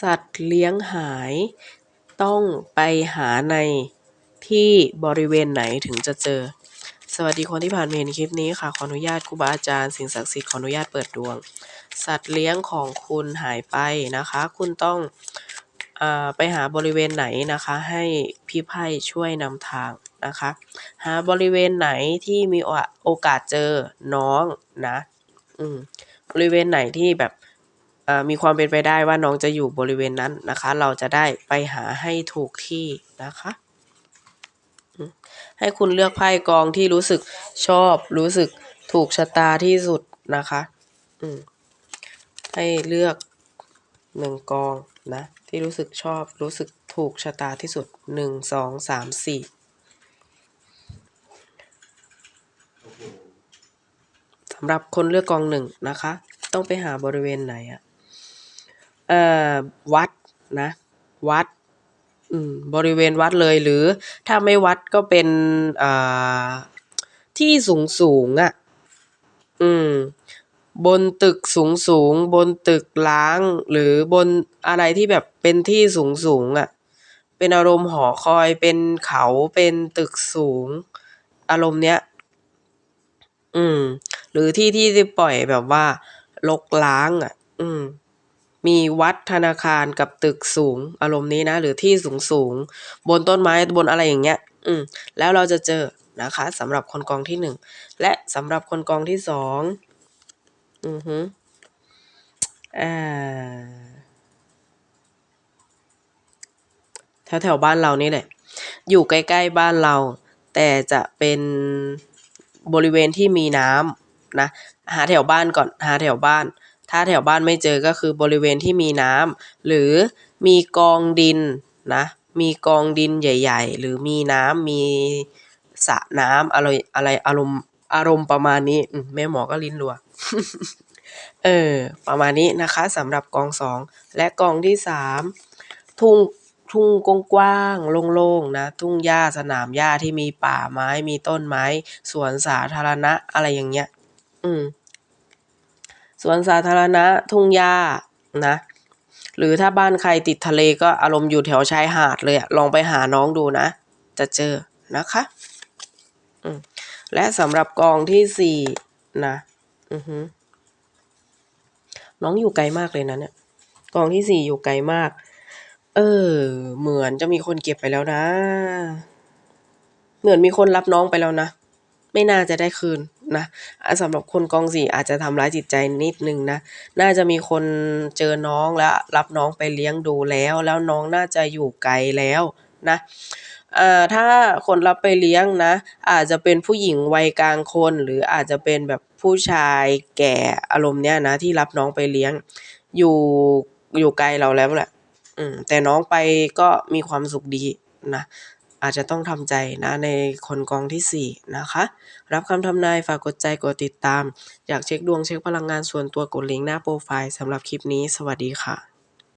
สัตว์เลี้ยงหายต้องไปหาในที่บริเวณไหนถึงจะเจอ สวัสดีคนที่ผ่านมาเห็นคลิปนี้ค่ะ ขออนุญาตครูบาอาจารย์สิ่งศักดิ์สิทธิ์ขออนุญาตเปิดดวง สัตว์เลี้ยงของคุณหายไปนะคะ คุณต้องอไปหาบริเวณไหนนะคะ ให้พี่ไพ่ช่วยนำทางนะคะ หาบริเวณไหนที่มีโอกาสเจอน้องนะ อืมบริเวณไหนที่แบบ มีความเป็นไปได้ว่าน้องจะอยู่บริเวณนั้นนะคะ เราจะได้ไปหาให้ถูกที่นะคะ ให้คุณเลือกไพ่กองที่รู้สึกชอบ รู้สึกถูกชะตาที่สุดนะคะให้เลือกหนึ่งกองนะ ที่รู้สึกชอบรู้สึกถูกชะตาที่สุดหนึ่งสองสามสี่สำหรับคนเลือกกองหนึ่งนะคะ ต้องไปหาบริเวณไหนอะ เอ่อวัดนะ วัดบริเวณวัดเลยหรือถ้าไม่วัดก็เป็นที่สูงสูงอะอืม บนตึกสูงสูงบนตึกล้าง หรือบนอะไรที่แบบเป็นที่สูงสูงอะเป็นอารมณ์หอคอยเป็นเขาเป็นตึกสูง อารมณ์เนี้ย อืม หรือที่ที่ปล่อยแบบว่าลกล้างอะ อืม มีวัดธนาคารกับตึกสูง อารมณ์นี้นะ หรือที่สูงสูง บนต้นไม้บนอะไรอย่างเงี้ย อืม แล้วเราจะเจอนะคะสำหรับคนกองที่หนึ่งและสำหรับคนกองที่สองอือฮึอ่าแถวแถวบ้านเรานี่แหละ อยู่ใกล้ๆบ้านเรา แต่จะเป็นบริเวณที่มีน้ำนะ หาแถวบ้านก่อน หาแถวบ้าน ถ้าแถวบ้านไม่เจอก็คือบริเวณที่มีน้ำหรือมีกองดินนะมีกองดินใหญ่ ๆ หรือมีน้ำมีสระน้ำอะไรอะไรอารมณ์อารมณ์ประมาณนี้แม่หมอก็ลิ้นรัวเออประมาณนี้นะคะสำหรับกองสองและกองที่สามทุ่งทุ่งกว้างๆโล่งๆนะทุ่งหญ้าสนามหญ้าที่มีป่าไม้มีต้นไม้สวนสาธารณะอะไรอย่างเงี้ย อืม สวนสาธารณะทุ่งหญ้านะ หรือถ้าบ้านใครติดทะเลก็อารมณ์อยู่แถวชายหาดเลยลองไปหาน้องดูนะ จะเจอนะคะอืมและสำหรับกองที่สี่นะอือฮึน้องอยู่ไกลมากเลยนะเนี่ยกองที่สี่อยู่ไกลมาก เออ เหมือนจะมีคนเก็บไปแล้วนะ เหมือนมีคนรับน้องไปแล้วนะ ไม่น่าจะได้คืน นะสำหรับคนกองสี่อาจจะทำร้ายจิตใจนิดนึงนะ น่าจะมีคนเจอน้องแล้วรับน้องไปเลี้ยงดูแล้ว แล้วน้องน่าจะอยู่ไกลแล้วนะถ้าคนรับไปเลี้ยงนะ อาจจะเป็นผู้หญิงวัยกลางคน หรืออาจจะเป็นแบบผู้ชายแก่อารมณ์เนี้ยนะ ที่รับน้องไปเลี้ยง อยู่อยู่ไกลเราแล้วแหละแต่น้องไปก็มีความสุขดีนะ อาจจะต้องทำใจนะในคนกองที่สี่นะคะ รับคำทำนายฝากกดใจกดติดตาม อยากเช็คดวงเช็คพลังงานส่วนตัวกดลิงก์หน้าโปรไฟล์สำหรับคลิปนี้ สวัสดีค่ะ